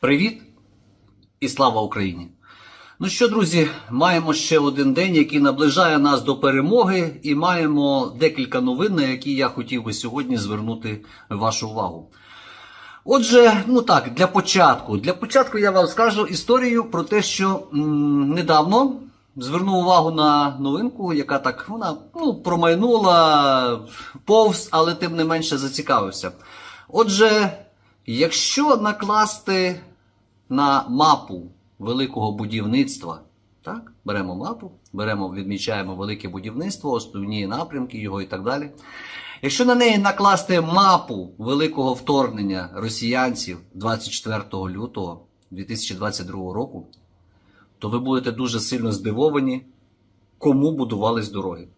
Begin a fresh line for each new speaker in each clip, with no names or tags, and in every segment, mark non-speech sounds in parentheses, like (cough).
Привіт і слава Україні! Ну що, друзі, маємо ще один день, який наближає нас до перемоги, і маємо декілька новин, на які я хотів би сьогодні звернути вашу увагу. Отже, ну так, для початку. Для початку я вам скажу історію про те, що м, недавно звернув увагу на новинку, яка так вона ну, промайнула повз, але тим не менше зацікавився. Отже, якщо накласти на мапу великого будівництва, так, беремо мапу, беремо, відмічаємо велике будівництво, основні напрямки його і так далі. Якщо на неї накласти мапу великого вторгнення росіянців 24 лютого 2022 року, то ви будете дуже сильно здивовані, кому будувались дороги.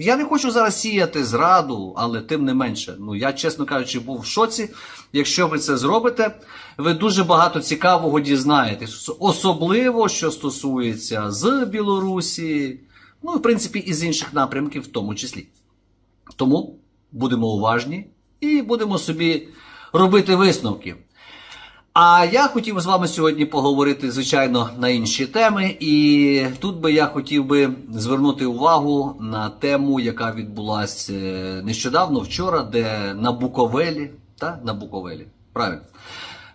Я не хочу зараз сіяти зраду, але тим не менше. Ну я, чесно кажучи, був в шоці. Якщо ви це зробите, ви дуже багато цікавого дізнаєтесь. Особливо, що стосується з Білорусі, ну в принципі і з інших напрямків, в тому числі. Тому будемо уважні і будемо собі робити висновки. А я хотів з вами сьогодні поговорити, звичайно, на інші теми. І тут би я хотів би звернути увагу на тему, яка відбулася нещодавно вчора, де на Буковелі, та, на Буковелі, правильно.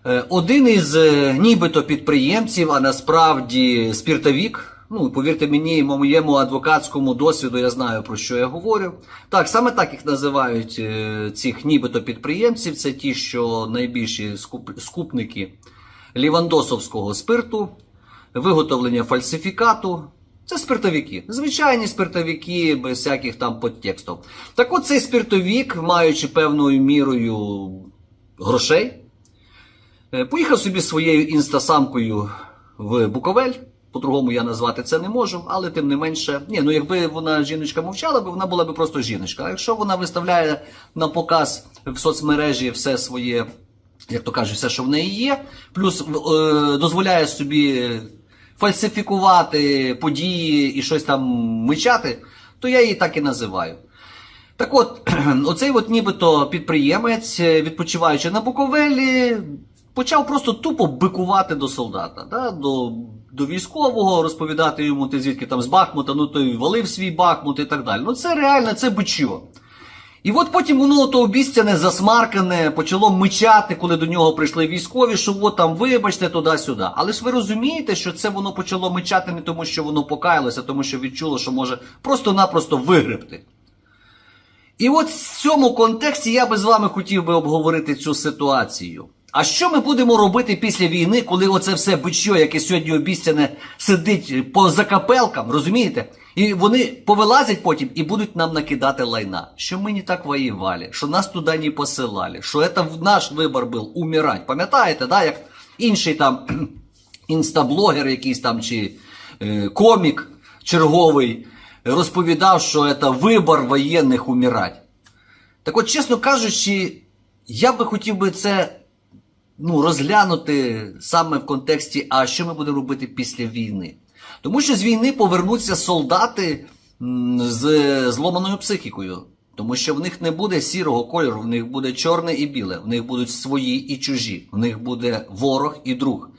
Е, Один із е, нібито підприємців, а насправді спіртовік. Ну, повірте мені, моєму адвокатському досвіду я знаю про що я говорю. Так, саме так їх називають е, цих нібито підприємців. Це ті, що найбільші скуп- скупники лівандосовського спирту, виготовлення фальсифікату. Це спиртовики. Звичайні спиртовики без всяких там подтекстів. Так от цей спиртовик, маючи певною мірою грошей, Е, Поїхав собі своєю інстасамкою в Буковель. По-другому я назвати це не можу, але тим не менше, ні, ну якби вона жіночка мовчала, би вона була б просто жіночка. А якщо вона виставляє на показ в соцмережі все своє, як то кажуть, все, що в неї є, плюс е, дозволяє собі фальсифікувати події і щось там мичати, то я її так і називаю. Так от, (clears throat) оцей от нібито підприємець, відпочиваючи на Буковелі, почав просто тупо бикувати до солдата, да? до, до військового, розповідати йому, ти звідки там з Бахмута, ну той валив свій Бахмут і так далі. Ну це реально, це бичо. І от потім воно то обіцяне, засмаркане, почало мичати, коли до нього прийшли військові, що от там, вибачте, туди-сюди. Але ж ви розумієте, що це воно почало мичати не тому, що воно покаялося, а тому що відчуло, що може просто-напросто вигребти. І от в цьому контексті я би з вами хотів би обговорити цю ситуацію. А що ми будемо робити після війни, коли оце все бичо, яке сьогодні обіцяне, сидить по закапелкам, розумієте? І вони повилазять потім і будуть нам накидати лайна, що ми не так воювали, що нас туди не посилали, що це наш вибір був умирати. Пам'ятаєте, да, як інший там (clears throat) інстаблогер якийсь там чи е, комік черговий розповідав, що це вибір воєнних умирати. Так от, чесно кажучи, я би хотів би це ну, розглянути саме в контексті, а що ми будемо робити після війни. Тому що з війни повернуться солдати з зломаною психікою. Тому що в них не буде сірого кольору, в них буде чорне і біле, в них будуть свої і чужі, в них буде ворог і друг.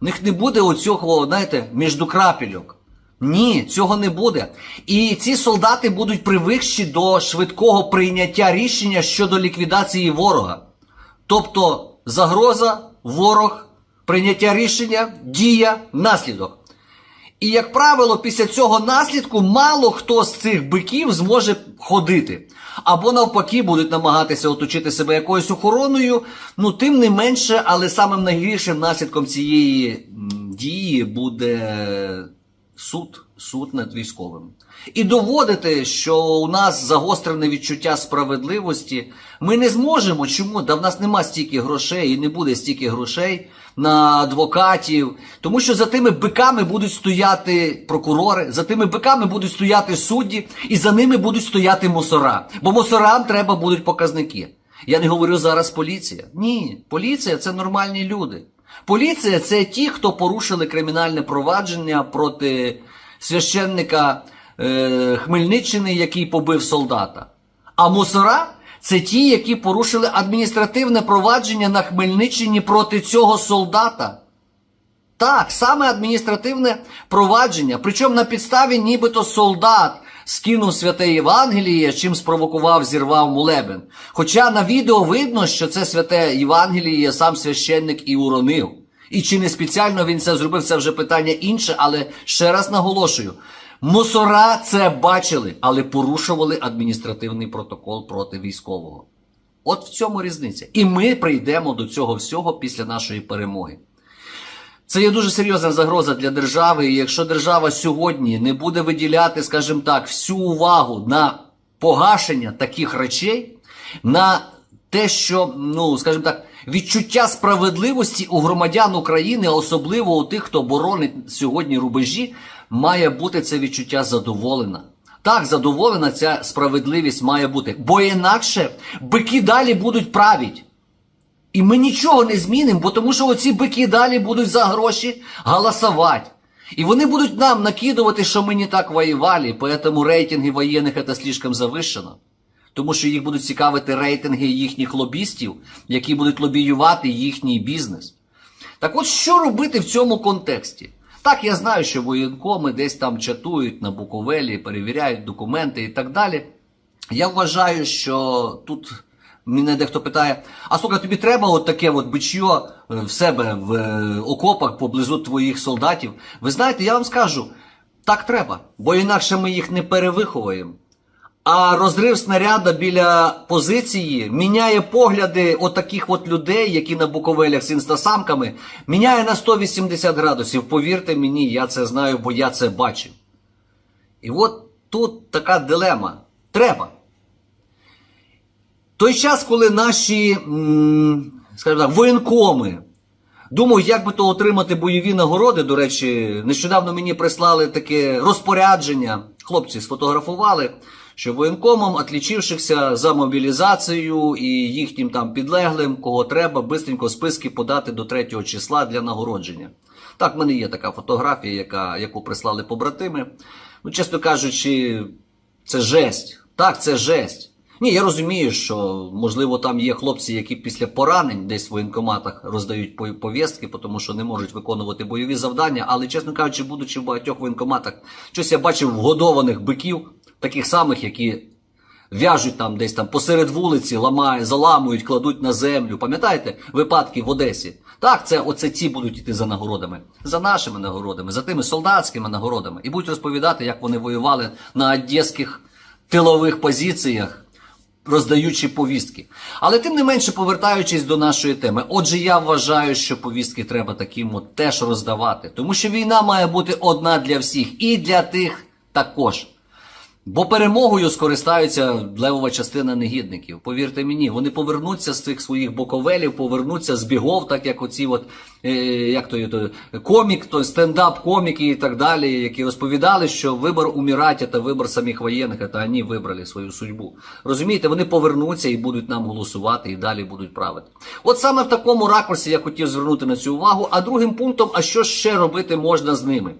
В них не буде оцього, знаєте, міждукрапельок. Ні, цього не буде. І ці солдати будуть привикші до швидкого прийняття рішення щодо ліквідації ворога. Тобто загроза, ворог, прийняття рішення, дія, наслідок. І, як правило, після цього наслідку мало хто з цих биків зможе ходити. Або навпаки будуть намагатися оточити себе якоюсь охороною. Ну, тим не менше, але самим найгіршим наслідком цієї дії буде суд, суд над військовим. І доводити, що у нас загострене відчуття справедливості, ми не зможемо. Чому? Да в нас нема стільки грошей і не буде стільки грошей на адвокатів. Тому що за тими биками будуть стояти прокурори, за тими биками будуть стояти судді, і за ними будуть стояти мусора. Бо мусорам треба будуть показники. Я не говорю зараз поліція. Ні, поліція це нормальні люди. Поліція це ті, хто порушили кримінальне провадження проти священника е, Хмельниччини, який побив солдата. А мусора Це ті, які порушили адміністративне провадження на Хмельниччині проти цього солдата. Так, саме адміністративне провадження. Причому на підставі нібито солдат скинув святе Євангеліє, чим спровокував, зірвав молебен. Хоча на відео видно, що це святе Євангеліє сам священник і уронив. І чи не спеціально він це зробив, це вже питання інше, але ще раз наголошую: мусора це бачили, але порушували адміністративний протокол проти військового. От в цьому різниця. І ми прийдемо до цього всього після нашої перемоги. Це є дуже серйозна загроза для держави. І якщо держава сьогодні не буде виділяти, скажімо так, всю увагу на погашення таких речей, на те, що, ну, скажімо так, відчуття справедливості у громадян України, особливо у тих, хто боронить сьогодні рубежі, має бути це відчуття задоволена. Так, задоволена ця справедливість має бути, бо інакше бики далі будуть править. І ми нічого не змінимо, бо тому що оці бики далі будуть за гроші голосувати. І вони будуть нам накидувати, що ми не так воювали, поэтому рейтинги воєнних це слишком завищено. Тому що їх будуть цікавити рейтинги їхніх лобістів, які будуть лобіювати їхній бізнес. Так от що робити в цьому контексті? Так, я знаю, що воєнкоми десь там чатують на Буковелі, перевіряють документи і так далі. Я вважаю, що тут мене дехто питає: а слухай, тобі треба от таке от бичьо е, в себе в е, окопах поблизу твоїх солдатів? Ви знаєте, я вам скажу, так треба, бо інакше ми їх не перевиховуємо. А розрив снаряда біля позиції міняє погляди отаких от людей, які на буковелях з інстасамками, міняє на 180 градусів. Повірте мені, я це знаю, бо я це бачив. І от тут така дилема. Треба. Той час, коли наші, скажімо так, воєнкоми думають, як би то отримати бойові нагороди. До речі, нещодавно мені прислали таке розпорядження. Хлопці сфотографували, що воєнкомам, отлічившихся за мобілізацію і їхнім там підлеглим, кого треба, бистренько списки подати до 3 числа для нагородження. Так, в мене є така фотографія, яка, яку прислали побратими. Ну, чесно кажучи, це жесть. Так, це жесть. Ні, я розумію, що можливо там є хлопці, які після поранень десь в воєнкоматах роздають по- повістки, тому що не можуть виконувати бойові завдання. Але, чесно кажучи, будучи в багатьох воєнкоматах, щось я бачив вгодованих биків, таких самих, які в'яжуть там десь там посеред вулиці, ламають, заламують, кладуть на землю. Пам'ятаєте випадки в Одесі? Так, це оце ці будуть йти за нагородами, за нашими нагородами, за тими солдатськими нагородами, і будуть розповідати, як вони воювали на одеських тилових позиціях роздаючи повістки. Але тим не менше, повертаючись до нашої теми, отже, я вважаю, що повістки треба таким от теж роздавати, тому що війна має бути одна для всіх і для тих також. Бо перемогою скористаються левова частина негідників. Повірте мені, вони повернуться з цих своїх боковелів, повернуться з бігов, так як оці от, е, як то, то комік, то стендап-коміки і так далі, які розповідали, що вибор умирати та вибор самих воєнних, це вони вибрали свою судьбу. Розумієте, вони повернуться і будуть нам голосувати, і далі будуть правити. От саме в такому ракурсі я хотів звернути на цю увагу. А другим пунктом, а що ще робити можна з ними?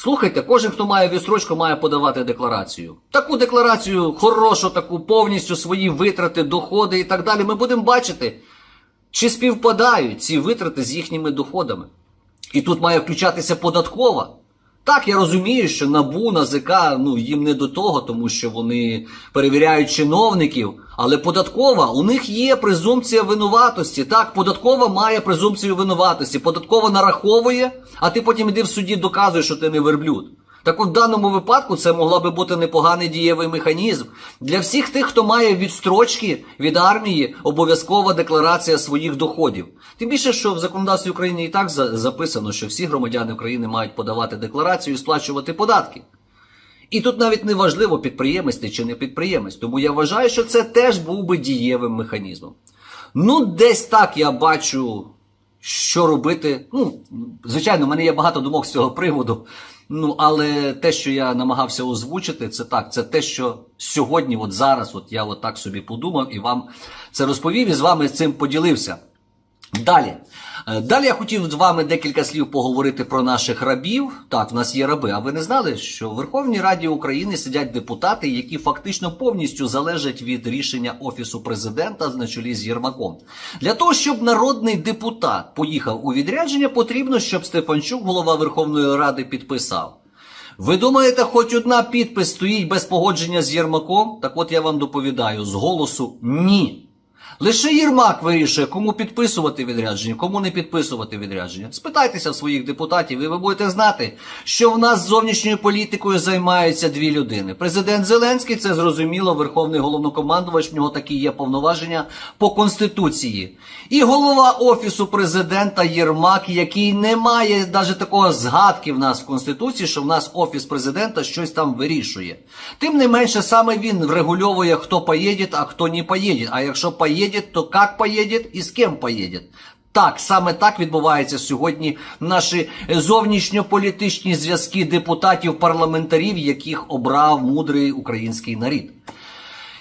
Слухайте, кожен, хто має відстрочку, має подавати декларацію. Таку декларацію, хорошу, таку повністю свої витрати, доходи і так далі. Ми будемо бачити, чи співпадають ці витрати з їхніми доходами. І тут має включатися податкова. Так, я розумію, що НАБУ, НАЗК, ну їм не до того, тому що вони перевіряють чиновників. Але податкова, у них є презумпція винуватості. Так, податкова має презумпцію винуватості. Податкова нараховує, а ти потім іди в суді доказуєш, що ти не верблюд. Так от в даному випадку це могла би бути непоганий дієвий механізм. Для всіх тих, хто має відстрочки від армії, обов'язкова декларація своїх доходів. Тим більше, що в законодавстві України і так записано, що всі громадяни України мають подавати декларацію і сплачувати податки. І тут навіть не важливо, підприємець ти чи не підприємець. Тому я вважаю, що це теж був би дієвим механізмом. Ну, десь так я бачу, що робити. Ну, звичайно, в мене є багато думок з цього приводу. Ну, але те, що я намагався озвучити, це так, це те, що сьогодні, от зараз, от я от так собі подумав і вам це розповів і з вами цим поділився. Далі. Е, Далі я хотів з вами декілька слів поговорити про наших рабів. Так, в нас є раби. А ви не знали, що в Верховній Раді України сидять депутати, які фактично повністю залежать від рішення Офісу президента на чолі з Єрмаком. Для того, щоб народний депутат поїхав у відрядження, потрібно, щоб Стефанчук, голова Верховної Ради, підписав. Ви думаєте, хоч одна підпис стоїть без погодження з Єрмаком? Так от я вам доповідаю з голосу ні. Лише Єрмак вирішує, кому підписувати відрядження, кому не підписувати відрядження. Спитайтеся своїх депутатів, і ви будете знати, що в нас зовнішньою політикою займаються дві людини. Президент Зеленський, це зрозуміло, верховний головнокомандувач, в нього такі є повноваження по конституції. І голова офісу президента Єрмак, який не має навіть такого згадки в нас в конституції, що в нас офіс президента щось там вирішує. Тим не менше, саме він врегульовує, хто поїде, а хто не поїде. А якщо поїде, то как поедет і з ким поедет. Так, саме так відбуваються сьогодні наші зовнішньополітичні зв'язки депутатів, парламентарів, яких обрав мудрий український народ.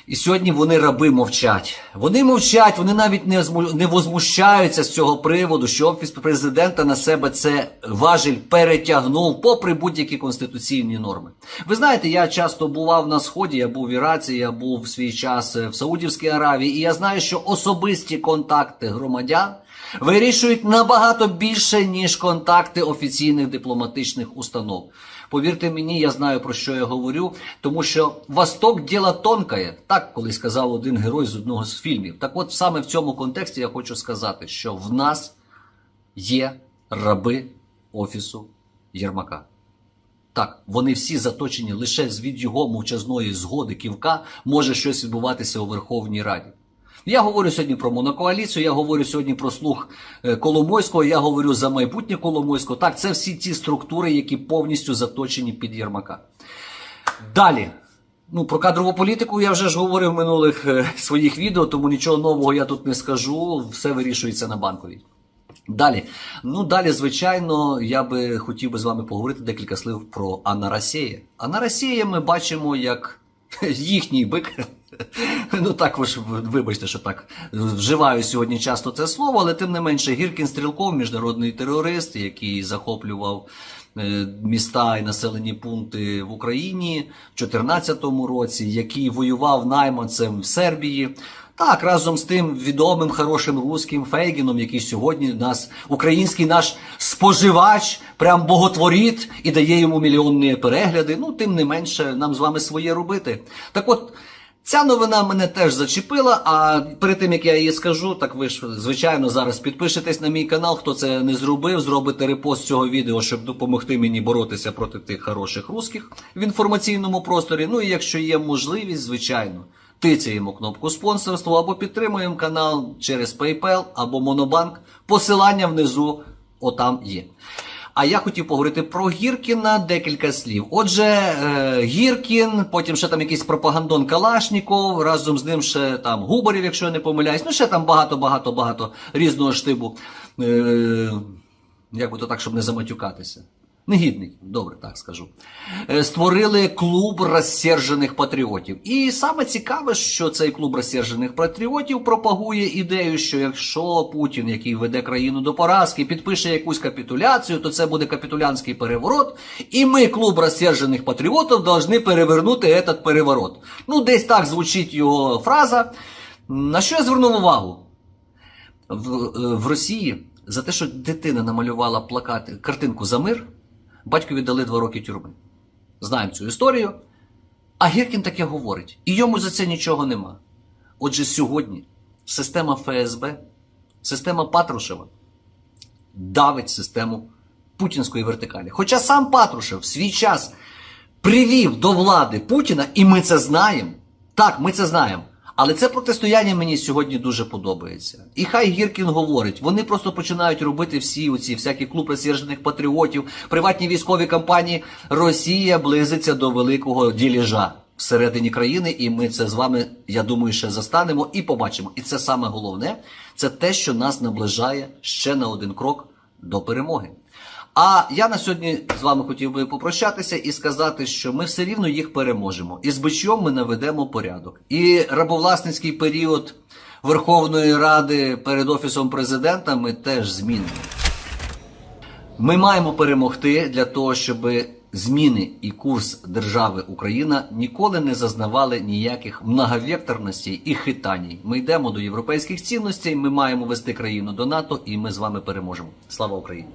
І сьогодні вони раби мовчать. Вони мовчать, вони навіть не, не возмущаються з цього приводу, що офіс президента на себе це важіль перетягнув, попри будь-які конституційні норми. Ви знаєте, я часто бував на сході, я був в Іраці, я був в свій час е, в Саудівській Аравії, і я знаю, що особисті контакти громадян вирішують набагато більше, ніж контакти офіційних дипломатичних установ. Повірте мені, я знаю про що я говорю, тому що Восток діло тонкає, так колись сказав один герой з одного з фільмів. Так от саме в цьому контексті я хочу сказати, що в нас є раби офісу Єрмака. Так, вони всі заточені лише з від його мовчазної згоди ківка може щось відбуватися у Верховній Раді. Я говорю сьогодні про монокоаліцію, я говорю сьогодні про слух е, Коломойського, я говорю за майбутнє Коломойського. Так, це всі ті структури, які повністю заточені під Єрмака. Далі. Ну, про кадрову політику я вже ж говорив в минулих е, своїх відео, тому нічого нового я тут не скажу. Все вирішується на банковій. Далі. Ну, далі, звичайно, я би хотів би з вами поговорити декілька слів про. Анна Росія ми бачимо як (laughs) їхній бик. (laughs) Ну так ви ж вибачте, що так вживаю сьогодні часто це слово, але тим не менше Гіркін Стрілков, міжнародний терорист, який захоплював е, міста і населені пункти в Україні в 2014 році, який воював найманцем в Сербії. Так, разом з тим відомим хорошим руським Фейгіном, який сьогодні нас, український наш споживач, прям боготворить і дає йому мільйонні перегляди. Ну, тим не менше, нам з вами своє робити. Так от. Ця новина мене теж зачепила. А перед тим як я її скажу, так ви ж звичайно зараз підпишетесь на мій канал. Хто це не зробив, зробите репост цього відео, щоб допомогти мені боротися проти тих хороших русських в інформаційному просторі. Ну і якщо є можливість, звичайно, тицяємо кнопку спонсорства або підтримуємо канал через PayPal або Monobank. Посилання внизу отам є. А я хотів поговорити про Гіркіна декілька слів. Отже, е, Гіркін, потім ще там якийсь пропагандон Калашніков, разом з ним ще там Губарів, якщо я не помиляюсь, ну ще там багато-багато-багато різного штибу. Е, як би то так, щоб не заматюкатися. Негідників, добре, так скажу. Е, Створили клуб розсержених патріотів. І саме цікаве, що цей клуб розсержених патріотів пропагує ідею, що якщо Путін, який веде країну до поразки, підпише якусь капітуляцію, то це буде капітулянський переворот. І ми, клуб розсержених патріотів, повинні перевернути этот переворот. Ну, десь так звучить його фраза. На що я звернув увагу? в, е, в Росії за те, що дитина намалювала плакати, картинку за мир, батькові дали два роки тюрми. Знаємо цю історію. А Гіркін таке говорить. І йому за це нічого нема. Отже, сьогодні система ФСБ, система Патрушева давить систему путінської вертикалі. Хоча сам Патрушев в свій час привів до влади Путіна, і ми це знаємо. Так, ми це знаємо. Але це протистояння мені сьогодні дуже подобається. І хай Гіркін говорить, вони просто починають робити всі оці всякі клуб розсержених патріотів, приватні військові компанії. Росія близиться до великого діліжа всередині країни, і ми це з вами, я думаю, ще застанемо і побачимо. І це саме головне, це те, що нас наближає ще на один крок до перемоги. А я на сьогодні з вами хотів би попрощатися і сказати, що ми все рівно їх переможемо. І з бичом ми наведемо порядок. І рабовласницький період Верховної Ради перед Офісом президента ми теж змінимо. Ми маємо перемогти для того, щоб зміни і курс держави Україна ніколи не зазнавали ніяких многовекторностей і хитаній. Ми йдемо до європейських цінностей. Ми маємо вести країну до НАТО, і ми з вами переможемо. Слава Україні!